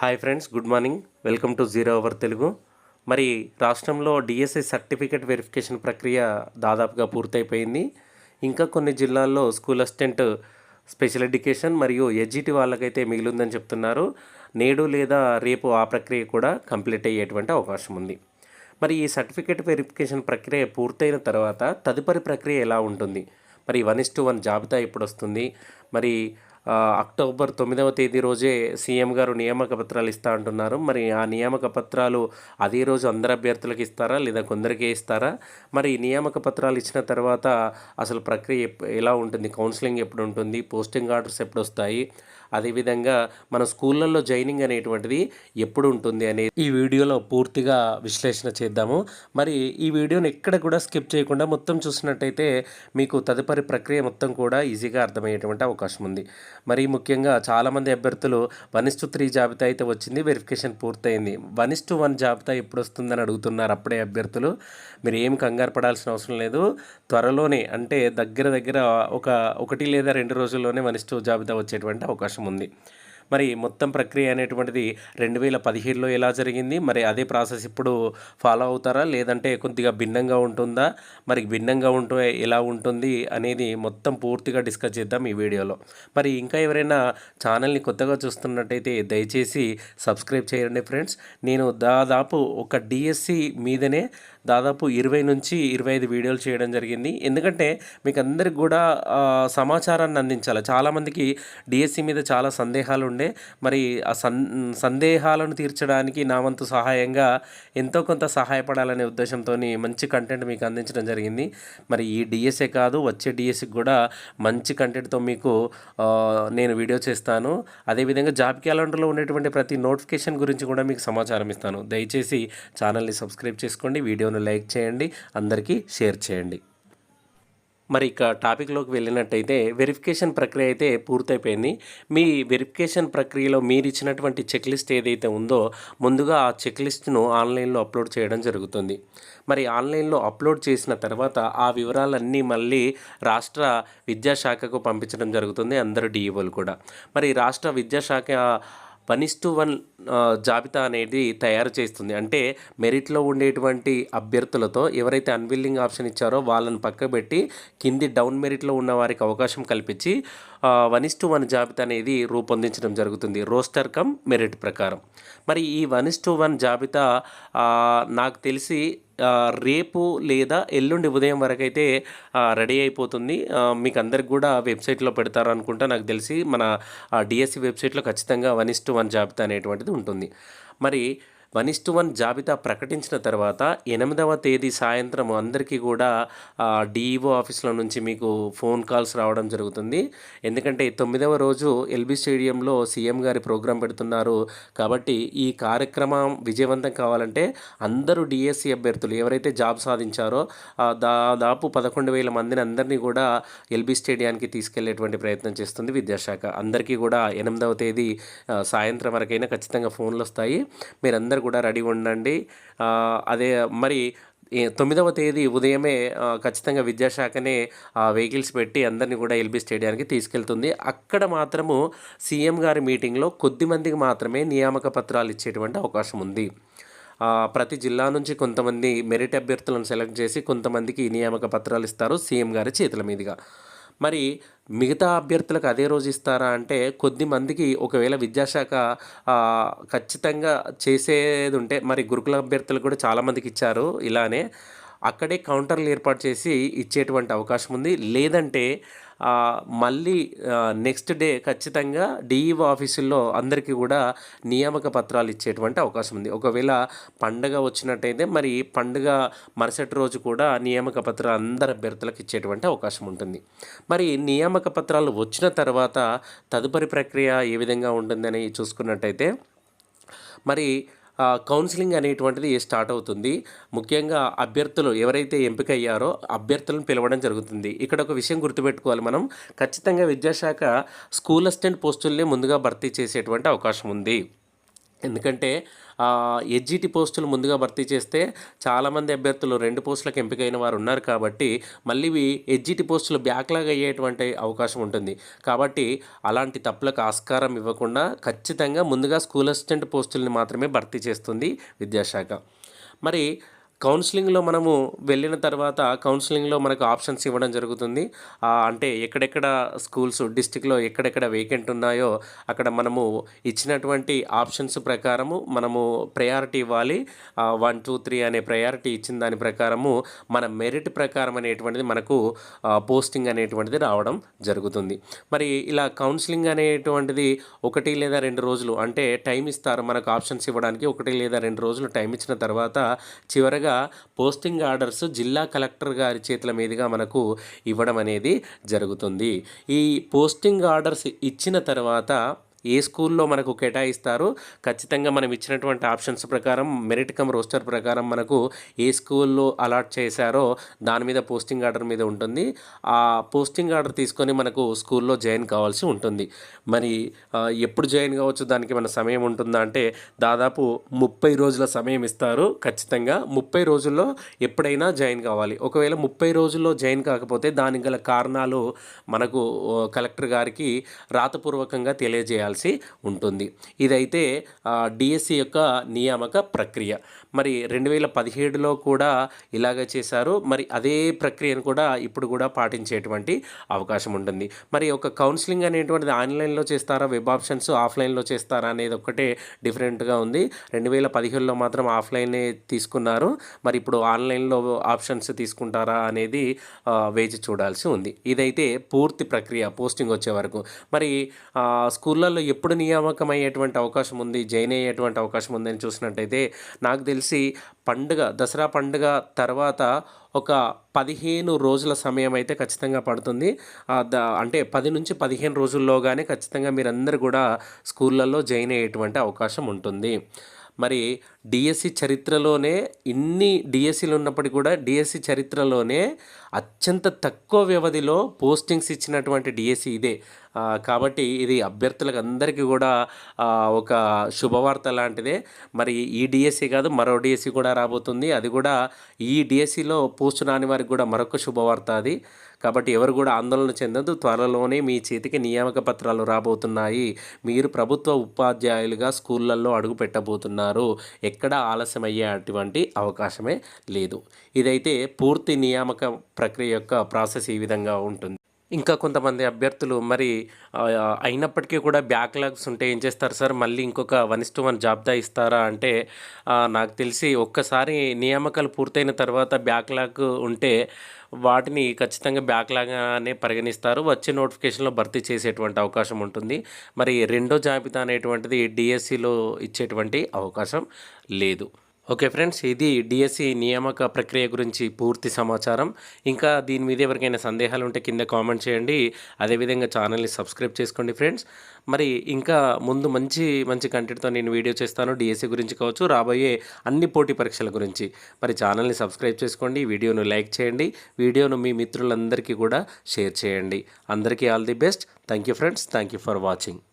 Hi friends good morning. Welcome to zero hour Telugu. మరి రాష్ట్రంలో DSI certificate verification ప్రక్రియ దాదాపుగా పూర్తయిపోయింది. ఇంకా కొన్ని జిల్లాల్లో స్కూల్ అసిస్టెంట్ స్పెషల్ ఎడ్యుకేషన్ మరియు ఎడ్జిటి వాళ్ళకైతే మిగిలిందని చెప్తున్నారు. నేడు లేదా రేపు ఆ ప్రక్రియ కూడా కంప్లీట్ అయ్యేటువంటి అవకాశం ఉంది. మరి ఈ సర్టిఫికేట్ వెరిఫికేషన్ ప్రక్రియ పూర్తయిన తర్వాత తదుపరి ప్రక్రియ ఎలా ఉంటుంది? మరి వన్ ఇస్ టు వన్ జాబితా ఇప్పుడు వస్తుంది మరి అక్టోబర్ తొమ్మిదవ తేదీ రోజే సీఎం గారు నియామక పత్రాలు ఇస్తా అంటున్నారు. మరి ఆ నియామక పత్రాలు అదే రోజు అందరు అభ్యర్థులకు ఇస్తారా? లేదా కొందరికే ఇస్తారా? మరి నియామక పత్రాలు ఇచ్చిన తర్వాత అసలు ప్రక్రియ ఎలా ఉంటుంది? కౌన్సిలింగ్ ఎప్పుడు ఉంటుంది పోస్టింగ్ ఆర్డర్స్ ఎప్పుడు వస్తాయి అదేవిధంగా మన స్కూళ్ళల్లో జాయినింగ్ అనేటువంటిది ఎప్పుడు ఉంటుంది అనేది ఈ వీడియోలో పూర్తిగా విశ్లేషణ చేద్దాము. మరి ఈ వీడియోని ఎక్కడ కూడా స్కిప్ చేయకుండా మొత్తం చూసినట్టయితే మీకు తదుపరి ప్రక్రియ మొత్తం కూడా ఈజీగా అర్థమయ్యేటువంటి అవకాశం ఉంది. మరి ముఖ్యంగా చాలామంది అభ్యర్థులు వన్ ఇస్ త్రీ జాబితా అయితే వచ్చింది వెరిఫికేషన్ పూర్తయింది. వన్ ఇస్ వన్ జాబితా ఎప్పుడు వస్తుందని అడుగుతున్నారు అప్పుడే అభ్యర్థులు. మీరు ఏం కంగారు పడాల్సిన అవసరం లేదు. త్వరలోనే అంటే దగ్గర దగ్గర ఒక ఒకటి లేదా రెండు రోజుల్లోనే వన్ ఇస్ జాబితా వచ్చేటువంటి అవకాశం ఉంది. మరి మొత్తం ప్రక్రియ అనేటువంటిది రెండు వేల పదిహేడులో ఎలా జరిగింది? మరి అదే ప్రాసెస్ ఇప్పుడు ఫాలో అవుతారా? లేదంటే కొద్దిగా భిన్నంగా ఉంటుందా? మరి భిన్నంగా ఉంటే ఎలా ఉంటుంది అనేది మొత్తం పూర్తిగా డిస్కస్ చేద్దాం ఈ వీడియోలో. మరి ఇంకా ఎవరైనా ఛానల్ని కొత్తగా చూస్తున్నట్టయితే దయచేసి సబ్స్క్రైబ్ చేయండి ఫ్రెండ్స్. నేను దాదాపు ఒక డిఎస్సి మీదనే దాదాపు ఇరవై నుంచి ఇరవై ఐదు వీడియోలు చేయడం జరిగింది. ఎందుకంటే మీకు అందరికి కూడా సమాచారాన్ని అందించాలి. చాలామందికి డిఎస్సి మీద చాలా సందేహాలు ఉండే మరి ఆ సన్ సందేహాలను తీర్చడానికి నా వంతు సహాయంగా ఎంతో కొంత సహాయపడాలనే ఉద్దేశంతో మంచి కంటెంట్ మీకు అందించడం జరిగింది. మరి ఈ డిఎస్ఏ కాదు వచ్చే డిఎస్సికి కూడా మంచి కంటెంట్తో మీకు నేను వీడియో చేస్తాను. అదేవిధంగా జాబ్ క్యాలెండర్లో ఉండేటువంటి ప్రతి నోటిఫికేషన్ గురించి కూడా మీకు సమాచారం ఇస్తాను. దయచేసి ఛానల్ని సబ్స్క్రైబ్ చేసుకోండి వీడియోను లైక్ చేయండి అందరికీ షేర్ చేయండి. మరి ఇక టాపిక్లోకి వెళ్ళినట్టయితే వెరిఫికేషన్ ప్రక్రియ అయితే పూర్తయిపోయింది. మీ వెరిఫికేషన్ ప్రక్రియలో మీరు ఇచ్చినటువంటి చెక్ లిస్ట్ ఏదైతే ఉందో ముందుగా ఆ చెక్ లిస్ట్ను ఆన్లైన్లో అప్లోడ్ చేయడం జరుగుతుంది. మరి ఆన్లైన్లో అప్లోడ్ చేసిన తర్వాత ఆ వివరాలన్నీ మళ్ళీ రాష్ట్ర విద్యాశాఖకు పంపించడం జరుగుతుంది అందరు డిఈఓలు కూడా. మరి రాష్ట్ర విద్యాశాఖ వన్ ఇస్ టు వన్ జాబితా అనేది తయారు చేస్తుంది. అంటే మెరిట్లో ఉండేటువంటి అభ్యర్థులతో ఎవరైతే అన్విల్లింగ్ ఆప్షన్ ఇచ్చారో వాళ్ళని పక్కబెట్టి కింది డౌన్ మెరిట్లో ఉన్న వారికి అవకాశం కల్పించి వన్ ఇస్ టు వన్ జాబితా అనేది రూపొందించడం జరుగుతుంది. రోస్టర్ కమ్ మెరిట్ ప్రకారం. మరి ఈ వన్ ఇస్ టు వన్ జాబితా నాకు తెలిసి రేపు లేదా ఎల్లుండి ఉదయం వరకు అయితే రెడీ అయిపోతుంది. మీకు అందరికి కూడా వెబ్సైట్లో పెడతారు అనుకుంటా నాకు తెలిసి మన డిఎస్సి వెబ్సైట్లో ఖచ్చితంగా వన్ ఇస్ టు వన్ జాబితా అనేటువంటిది ఉంటుంది. మరి వన్ ఇస్ టు వన్ జాబితా ప్రకటించిన తర్వాత ఎనిమిదవ తేదీ సాయంత్రం అందరికీ కూడా డిఈఓ ఆఫీస్లో నుంచి మీకు ఫోన్ కాల్స్ రావడం జరుగుతుంది. ఎందుకంటే తొమ్మిదవ రోజు ఎల్బీ స్టేడియంలో సీఎం గారి ప్రోగ్రాం పెడుతున్నారు. కాబట్టి ఈ కార్యక్రమం విజయవంతం కావాలంటే అందరూ డిఎస్సి అభ్యర్థులు ఎవరైతే జాబ్ సాధించారో దాదాపు పదకొండు వేల మందిని అందరినీ కూడా ఎల్బీ స్టేడియానికి తీసుకెళ్ళేటువంటి ప్రయత్నం చేస్తుంది విద్యాశాఖ. అందరికీ కూడా ఎనిమిదవ తేదీ సాయంత్రం వరకైనా ఖచ్చితంగా ఫోన్లు వస్తాయి. మీరందరూ కూడా రెడీగా ఉండండి. అదే మరి తొమ్మిదవ తేదీ ఉదయమే ఖచ్చితంగా విద్యాశాఖనే వెహికల్స్ పెట్టి అందరినీ కూడా ఎల్బీ స్టేడియానికి తీసుకెళ్తుంది. అక్కడ మాత్రము సీఎం గారి మీటింగ్లో కొద్ది మందికి మాత్రమే నియామక పత్రాలు ఇచ్చేటువంటి అవకాశం ఉంది. ప్రతి జిల్లా నుంచి కొంతమంది మెరిట్ అభ్యర్థులను సెలెక్ట్ చేసి కొంతమందికి నియామక పత్రాలు ఇస్తారు సీఎం గారి చేతుల మీదుగా. మరి మిగతా అభ్యర్థులకు అదే రోజు ఇస్తారా అంటే కొద్ది మందికి ఒకవేళ విద్యాశాఖ ఖచ్చితంగా చేసేది ఉంటే మరి గురుకుల అభ్యర్థులకు కూడా చాలామందికి ఇచ్చారు ఇలానే. అక్కడే కౌంటర్లు ఏర్పాటు చేసి ఇచ్చేటువంటి అవకాశం ఉంది. లేదంటే మళ్ళీ నెక్స్ట్ డే ఖచ్చితంగా డిఈఓ ఆఫీసుల్లో అందరికీ కూడా నియామక పత్రాలు ఇచ్చేటువంటి అవకాశం ఉంది. ఒకవేళ పండగ వచ్చినట్టయితే మరి పండుగ మరుసటి రోజు కూడా నియామక పత్రాలు అందరి అభ్యర్థులకు ఇచ్చేటువంటి అవకాశం ఉంటుంది. మరి నియామక పత్రాలు వచ్చిన తర్వాత తదుపరి ప్రక్రియ ఏ విధంగా ఉంటుందని చూసుకున్నట్టయితే మరి కౌన్సిలింగ్ అనేటువంటిది స్టార్ట్ అవుతుంది. ముఖ్యంగా అభ్యర్థులు ఎవరైతే ఎంపిక అయ్యారో అభ్యర్థులను పిలవడం జరుగుతుంది. ఇక్కడ ఒక విషయం గుర్తుపెట్టుకోవాలి మనం. ఖచ్చితంగా విద్యాశాఖ స్కూల్ అసిస్టెంట్ పోస్టుల్ని ముందుగా భర్తీ చేసేటువంటి అవకాశం ఉంది. ఎందుకంటే ఎడ్జిటి పోస్టులు ముందుగా భర్తీ చేస్తే చాలామంది అభ్యర్థులు రెండు పోస్టులకు ఎంపికైన వారు ఉన్నారు కాబట్టి మళ్ళీ ఇవి ఎడ్జిటి పోస్టులు బ్యాక్లాగ్ అయ్యేటువంటి అవకాశం ఉంటుంది. కాబట్టి అలాంటి తప్పులకు ఆస్కారం ఇవ్వకుండా ఖచ్చితంగా ముందుగా స్కూల్ అసిస్టెంట్ పోస్టుల్ని మాత్రమే భర్తీ చేస్తుంది విద్యాశాఖ. మరి కౌన్సిలింగ్లో మనము వెళ్ళిన తర్వాత కౌన్సిలింగ్లో మనకు ఆప్షన్స్ ఇవ్వడం జరుగుతుంది. అంటే ఎక్కడెక్కడ స్కూల్స్ డిస్టిక్లో ఎక్కడెక్కడ వేకెంట్ ఉన్నాయో అక్కడ మనము ఇచ్చినటువంటి ఆప్షన్స్ ప్రకారము మనము ప్రయారిటీ ఇవ్వాలి. వన్ టూ త్రీ అనే ప్రయారిటీ ఇచ్చిన దాని ప్రకారము మన మెరిట్ ప్రకారం అనేటువంటిది మనకు పోస్టింగ్ అనేటువంటిది రావడం జరుగుతుంది. మరి ఇలా కౌన్సిలింగ్ అనేటువంటిది ఒకటి లేదా రెండు రోజులు అంటే టైం ఇస్తారు మనకు ఆప్షన్స్ ఇవ్వడానికి. ఒకటి లేదా రెండు రోజులు టైం ఇచ్చిన తర్వాత చివరగా పోస్టింగ్ ఆర్డర్స్ జిల్లా కలెక్టర్ గారి చేతుల మీదుగా మనకు ఇవ్వడం అనేది జరుగుతుంది. ఈ పోస్టింగ్ ఆర్డర్స్ ఇచ్చిన తర్వాత ఏ స్కూల్లో మనకు కేటాయిస్తారు? ఖచ్చితంగా మనం ఇచ్చినటువంటి ఆప్షన్స్ ప్రకారం మెరిట్ కమ్ రోస్టర్ ప్రకారం మనకు ఏ స్కూల్లో అలాట్ చేశారో దాని మీద పోస్టింగ్ ఆర్డర్ మీద ఉంటుంది. ఆ పోస్టింగ్ ఆర్డర్ తీసుకొని మనకు స్కూల్లో జాయిన్ కావాల్సి ఉంటుంది. మరి ఎప్పుడు జాయిన్ కావచ్చు? దానికి మన సమయం ఉంటుందా? అంటే దాదాపు ముప్పై రోజుల సమయం ఇస్తారు. ఖచ్చితంగా ముప్పై రోజుల్లో ఎప్పుడైనా జాయిన్ కావాలి. ఒకవేళ ముప్పై రోజుల్లో జాయిన్ కాకపోతే దానికి గల కారణాలు మనకు కలెక్టర్ గారికి రాతపూర్వకంగా తెలియజేయాలి. చేయాల్సి ఉంటుంది. ఇదైతే డిఎస్సి యొక్క నియామక ప్రక్రియ. మరి రెండు వేల పదిహేడులో కూడా ఇలాగ చేశారు. మరి అదే ప్రక్రియను కూడా ఇప్పుడు కూడా పాటించేటువంటి అవకాశం ఉంటుంది. మరి ఒక కౌన్సిలింగ్ అనేటువంటిది ఆన్లైన్లో చేస్తారా? వెబ్ ఆప్షన్స్ ఆఫ్లైన్లో చేస్తారా? అనేది ఒక్కటే డిఫరెంట్గా ఉంది. రెండు వేల పదిహేడులో మాత్రం ఆఫ్లైనే తీసుకున్నారు. మరి ఇప్పుడు ఆన్లైన్లో ఆప్షన్స్ తీసుకుంటారా అనేది వేచి చూడాల్సి ఉంది. ఇదైతే పూర్తి ప్రక్రియ పోస్టింగ్ వచ్చే వరకు. మరి స్కూళ్ళల్లో ఎప్పుడు నియామకం అయ్యేటువంటి అవకాశం ఉంది? జాయిన్ అయ్యేటువంటి అవకాశం ఉందని చూసినట్టయితే నాకు తెలిసి పండుగ దసరా పండుగ తర్వాత ఒక పదిహేను రోజుల సమయం అయితే ఖచ్చితంగా పడుతుంది. ద అంటే పది నుంచి పదిహేను రోజుల్లోగానే ఖచ్చితంగా మీరందరూ కూడా స్కూళ్ళల్లో జాయిన్ అయ్యేటువంటి అవకాశం ఉంటుంది. మరి డిఎస్సి చరిత్రలోనే ఇన్ని డిఎస్సీలు ఉన్నప్పటికీ కూడా డిఎస్సి చరిత్రలోనే అత్యంత తక్కువ వ్యవధిలో పోస్టింగ్స్ ఇచ్చినటువంటి డిఎస్సి ఇదే. కాబట్టి ఇది అభ్యర్థులకు అందరికీ కూడా ఒక శుభవార్త లాంటిదే. మరి ఈ డిఎస్సి కాదు మరో డిఎస్సి కూడా రాబోతుంది. అది కూడా ఈ డిఎస్సిలో పోస్ట్ రాని వారికి కూడా మరొక శుభవార్త అది. కాబట్టి ఎవరు కూడా ఆందోళన చెందదు త్వరలోనే మీ చేతికి నియామక పత్రాలు రాబోతున్నాయి. మీరు ప్రభుత్వ ఉపాధ్యాయులుగా స్కూళ్ళల్లో అడుగు పెట్టబోతున్నారు. ఎక్కడ ఆలస్యం అయ్యేటువంటి అవకాశమే లేదు. ఇదైతే పూర్తి నియామక ప్రక్రియ యొక్క ప్రాసెస్ ఈ విధంగా ఉంటుంది. ఇంకా కొంతమంది అభ్యర్థులు మరి అయినప్పటికీ కూడా బ్యాక్లాగ్స్ ఉంటే ఏం చేస్తారు సార్? మళ్ళీ ఇంకొక వన్ ఇస్ టు వన్ జాబితా ఇస్తారా అంటే నాకు తెలిసి ఒక్కసారి నియామకాలు పూర్తయిన తర్వాత బ్యాక్లాగ్ ఉంటే వాటిని ఖచ్చితంగా బ్యాక్లాగానే పరిగణిస్తారు. వచ్చే నోటిఫికేషన్లో భర్తీ చేసేటువంటి అవకాశం ఉంటుంది. మరి రెండో జాబితా అనేటువంటిది డిఎస్సిలో ఇచ్చేటువంటి అవకాశం లేదు. ఓకే ఫ్రెండ్స్ ఇది డిఎస్సి నియామక ప్రక్రియ గురించి పూర్తి సమాచారం. ఇంకా దీని మీద ఎవరికైనా సందేహాలు ఉంటే కింద కామెంట్ చేయండి. అదేవిధంగా ఛానల్ని సబ్స్క్రైబ్ చేసుకోండి ఫ్రెండ్స్. మరి ఇంకా ముందు మంచి మంచి కంటెంట్తో నేను వీడియో చేస్తాను. డిఎస్సి గురించి కావచ్చు రాబోయే అన్ని పోటీ పరీక్షల గురించి. మరి ఛానల్ని సబ్స్క్రైబ్ చేసుకోండి వీడియోను లైక్ చేయండి వీడియోను మీ మిత్రులందరికీ కూడా షేర్ చేయండి. అందరికీ all the best. Thank you friends thank you for watching.